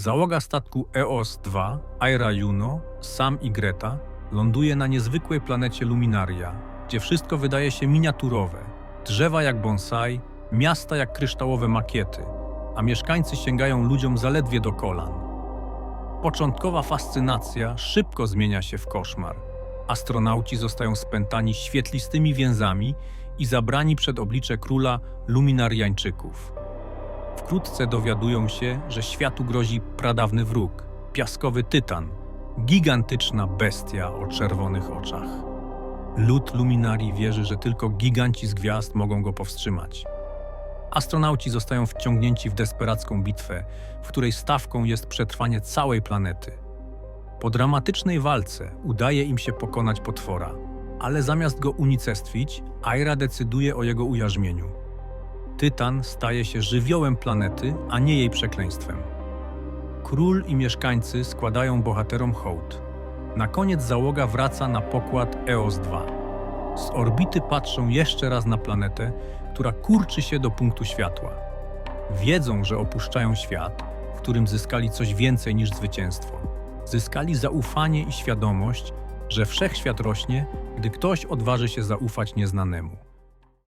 Załoga statku EOS-2, Aira Juno, Sam i Greta ląduje na niezwykłej planecie Luminaria, gdzie wszystko wydaje się miniaturowe. Drzewa jak bonsai, miasta jak kryształowe makiety, a mieszkańcy sięgają ludziom zaledwie do kolan. Początkowa fascynacja szybko zmienia się w koszmar. Astronauci zostają spętani świetlistymi więzami i zabrani przed oblicze króla Luminariańczyków. Wkrótce dowiadują się, że światu grozi pradawny wróg, piaskowy tytan, gigantyczna bestia o czerwonych oczach. Lud Luminarii wierzy, że tylko giganci z gwiazd mogą go powstrzymać. Astronauci zostają wciągnięci w desperacką bitwę, w której stawką jest przetrwanie całej planety. Po dramatycznej walce udaje im się pokonać potwora, ale zamiast go unicestwić, Aira decyduje o jego ujarzmieniu. Tytan staje się żywiołem planety, a nie jej przekleństwem. Król i mieszkańcy składają bohaterom hołd. Na koniec załoga wraca na pokład EOS-2. Z orbity patrzą jeszcze raz na planetę, która kurczy się do punktu światła. Wiedzą, że opuszczają świat, w którym zyskali coś więcej niż zwycięstwo. Zyskali zaufanie i świadomość, że wszechświat rośnie, gdy ktoś odważy się zaufać nieznanemu.